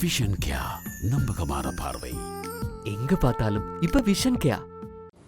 Vision கியா நம்பகமான பார்வை. எங்க பார்த்தாலும் இப்ப விஷன் கேயா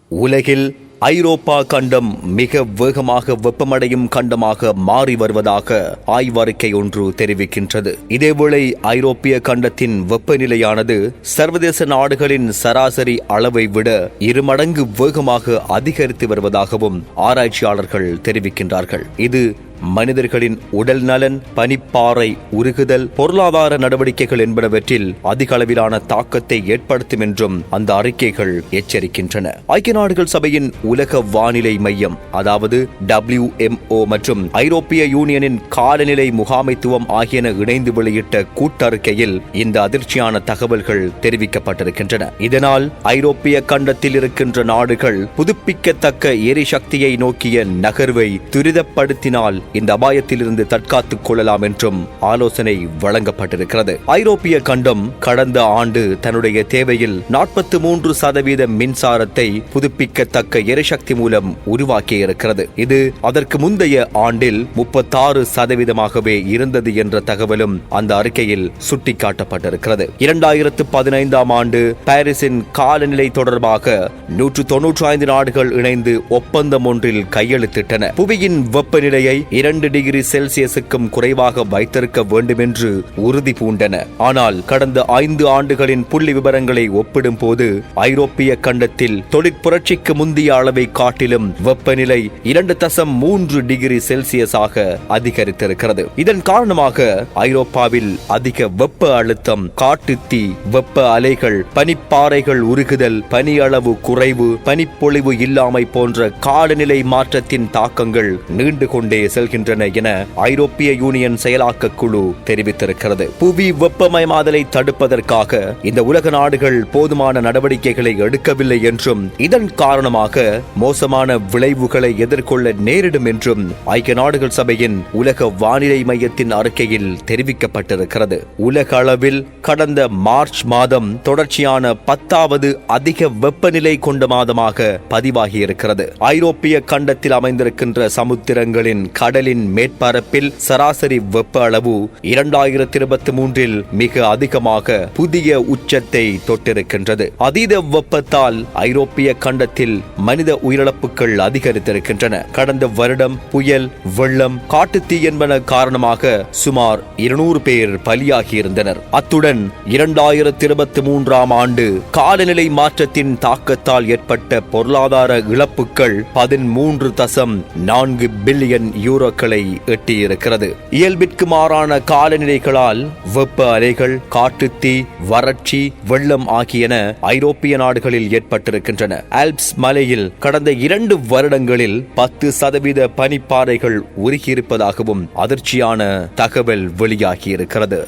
உலகில் ஐரோப்பா கண்டம் மிக வேகமாக வெப்பமடையும் கண்டமாக மாறி வருவதாக ஆய்வறிக்கை ஒன்று தெரிவிக்கின்றது. இதேவேளை ஐரோப்பிய கண்டத்தின் வெப்பநிலையானது சர்வதேச நாடுகளின் சராசரி அளவை விட இருமடங்கு வேகமாக அதிகரித்து வருவதாகவும் ஆராய்ச்சியாளர்கள் தெரிவிக்கின்றார்கள். இது மனிதர்களின் உடல் நலன் பனிப்பாறை உருகுதல் பொருளாதார நடவடிக்கைகள் என்பனவற்றில் அதிக அளவிலான தாக்கத்தை ஏற்படுத்தும் என்றும் அந்த அறிக்கைகள் எச்சரிக்கின்றன. ஐக்கிய நாடுகள் சபையின் உலக வானிலை மையம் அதாவது டபிள்யூஎம்ஓ மற்றும் ஐரோப்பிய யூனியனின் காலநிலை முகாமைத்துவம் ஆகியன இணைந்து வெளியிட்ட கூட்டறிக்கையில் இந்த அதிர்ச்சியான தகவல்கள் தெரிவிக்கப்பட்டிருக்கின்றன. இதனால் ஐரோப்பிய கண்டத்தில் இருக்கின்ற நாடுகள் புதுப்பிக்கத்தக்க எரிசக்தியை நோக்கிய நகர்வை துரிதப்படுத்தினால் இந்த அபாயத்திலிருந்து தற்காத்துக் கொள்ளலாம் என்றும் ஆலோசனை வழங்கப்பட்டிருக்கிறது. ஐரோப்பிய கண்டம் கடந்த ஆண்டு தன்னுடைய தேவையில் நாற்பத்தி மூன்று சதவீத மின்சாரத்தை புதுப்பிக்கத்தக்க எரிசக்தி மூலம் உருவாக்கியிருக்கிறது. இது அதற்கு முந்தைய ஆண்டில் முப்பத்தாறு சதவீதமாகவே இருந்தது என்ற தகவலும் அந்த அறிக்கையில் சுட்டிக்காட்டப்பட்டிருக்கிறது. இரண்டாயிரத்து பதினைந்தாம் ஆண்டு பாரிஸின் காலநிலை தொடர்பாக நூற்று தொன்னூற்றி ஐந்து நாடுகள் இணைந்து ஒப்பந்தம் ஒன்றில் கையெழுத்திட்டன. புவியின் வெப்பநிலையை இரண்டு டிகிரி செல்சியஸுக்கும் குறைவாக வைத்திருக்க வேண்டும் என்று உறுதி பூண்டன. ஆனால் கடந்த ஐந்து ஆண்டுகளின் புள்ளி விவரங்களை ஒப்பிடும் போது ஐரோப்பிய கண்டத்தில் தொழிற்புரட்சிக்கு முந்தைய அளவை காட்டிலும் வெப்பநிலை இரண்டு தசம் மூன்று டிகிரி செல்சியஸாக அதிகரித்திருக்கிறது. இதன் காரணமாக ஐரோப்பாவில் அதிக வெப்ப அழுத்தம் காட்டுத்தீ வெப்ப அலைகள் பனிப்பாறைகள் உருகுதல் பனி அளவு குறைவு பனிப்பொழிவு இல்லாமை போன்ற காலநிலை மாற்றத்தின் தாக்கங்கள் நீண்டு கொண்டே செல் வருகின்றன என ஐரோப்பிய யூனியன் செயலாக்க குழு தெரிவித்திருக்கிறது. புவி வெப்பமயமாதலை தடுப்பதற்காக இந்த உலக நாடுகள் போதுமான நடவடிக்கைகளை எடுக்கவில்லை என்றும் இதன் காரணமாக மோசமான விளைவுகளை எதிர்கொள்ள நேரிடும் என்றும் ஐக்கிய நாடுகள் சபையின் உலக வானிலை மையத்தின் அறிக்கையில் தெரிவிக்கப்பட்டிருக்கிறது. உலக அளவில் கடந்த மார்ச் மாதம் தொடர்ச்சியான பத்தாவது அதிக வெப்பநிலை கொண்ட மாதமாக பதிவாகியிருக்கிறது. ஐரோப்பிய கண்டத்தில் அமைந்திருக்கின்ற சமுத்திரங்களின் கடல் கடலின் மேற்பரப்பில் சராசரி வெப்ப அளவு இரண்டாயிரத்தி இருபத்தி மூன்றில் மிக அதிகமாக புதிய உச்சத்தை தொட்டிருக்கின்றது. அதீத வெப்பத்தால் ஐரோப்பிய கண்டத்தில் மனித உயிரிழப்புகள் அதிகரித்திருக்கின்றன. கடந்த வருடம் புயல் வெள்ளம் காட்டுத்தீ என்பன காரணமாக சுமார் இருநூறு பேர் பலியாகியிருந்தனர். அத்துடன் இரண்டாயிரத்தி இருபத்தி மூன்றாம் ஆண்டு காலநிலை மாற்றத்தின் தாக்கத்தால் ஏற்பட்ட பொருளாதார இழப்புகள் பதிமூன்று தசம் நான்கு பில்லியன் யூரோ யூரோக்களை எட்டியிருக்கிறது. இயல்பிற்கு மாறான காலநிலைகளால் வெப்ப அலைகள் காட்டுத்தீ வறட்சி வெள்ளம் ஆகியன ஐரோப்பிய நாடுகளில் ஏற்பட்டிருக்கின்றன. ஆல்ப்ஸ் மலையில் கடந்த இரண்டு வருடங்களில் பத்து சதவீத பனிப்பாறைகள் உருகியிருப்பதாகவும் அதிர்ச்சியான தகவல் வெளியாகியிருக்கிறது.